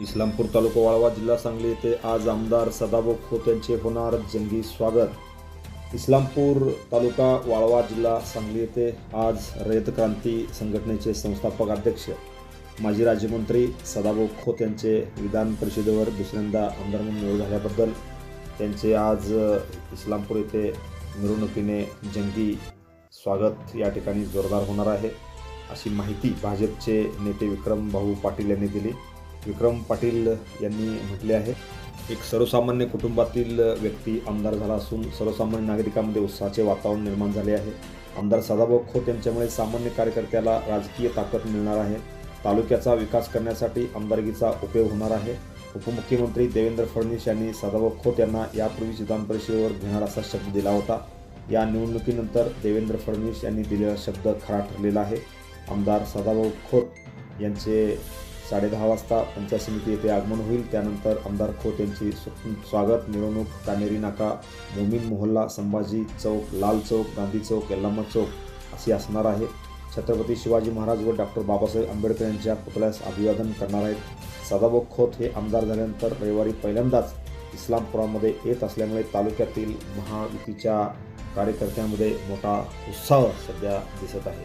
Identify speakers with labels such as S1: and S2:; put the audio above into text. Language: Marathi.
S1: इस्लामपूर तालुका वाळवा जिल्हा सांगली येथे आज आमदार सदाभाऊ खोत यांचे होणार जंगी स्वागत. इस्लामपूर तालुका वाळवा जिल्हा सांगली येथे आज रयत क्रांती संघटनेचे संस्थापक अध्यक्ष माजी राज्यमंत्री सदाभाऊ खोत यांचे विधान परिषदेवर दुसऱ्यांदा आमदार म्हणून निवड झाल्याबद्दल त्यांचे आज इस्लामपूर येथे मिरवणुकीने जंगी स्वागत या ठिकाणी जोरदार होणार आहे. अशी माहिती भाजपचे नेते विक्रम भाऊ पाटील यांनी दिली. विक्रम पाटील यांनी म्हटले आहे. एक सर्वसामान्य कुटुंबातील व्यक्ती आमदार झाला असून सर्वसामान्य नागरिकांमध्ये उत्साहाचे वातावरण निर्माण झाले आहे. आमदार सदाभाऊ खोत यांच्यामुळे सामान्य कार्यकर्त्याला राजकीय ताकद मिळणार आहे. तालुक्याचा विकास करण्यासाठी आमदारकीचा उपयोग होणार आहे. उपमुख्यमंत्री देवेंद्र फडणवीस यांनी सदाभाऊ खोत यांना यापूर्वीच विधान परिषदेवर घेणार असा शब्द दिला होता. या निवडणुकीनंतर देवेंद्र फडणवीस यांनी दिलेला शब्द खरा ठरलेला आहे. आमदार सदाभाऊ खोत यांचे साडेदहा वाजता पंचायत समिती येथे आगमन होईल. त्यानंतर आमदार खोत यांची स्व- स्वागत. मिरवणूक कानेरी नाका मोमीन मोहल्ला संभाजी चौक लाल चौक गांधी चौक यल्लामा चौक अशी असणार आहे. छत्रपती शिवाजी महाराज व डॉक्टर बाबासाहेब आंबेडकर यांच्या पुतळ्यास अभिवादन करणार आहेत. सदाभाऊ खोत हे आमदार झाल्यानंतर रविवारी पहिल्यांदाच इस्लामपुरामध्ये येत असल्यामुळे तालुक्यातील महायुतीच्या कार्यकर्त्यांमध्ये मोठा उत्साह सध्या दिसत आहे.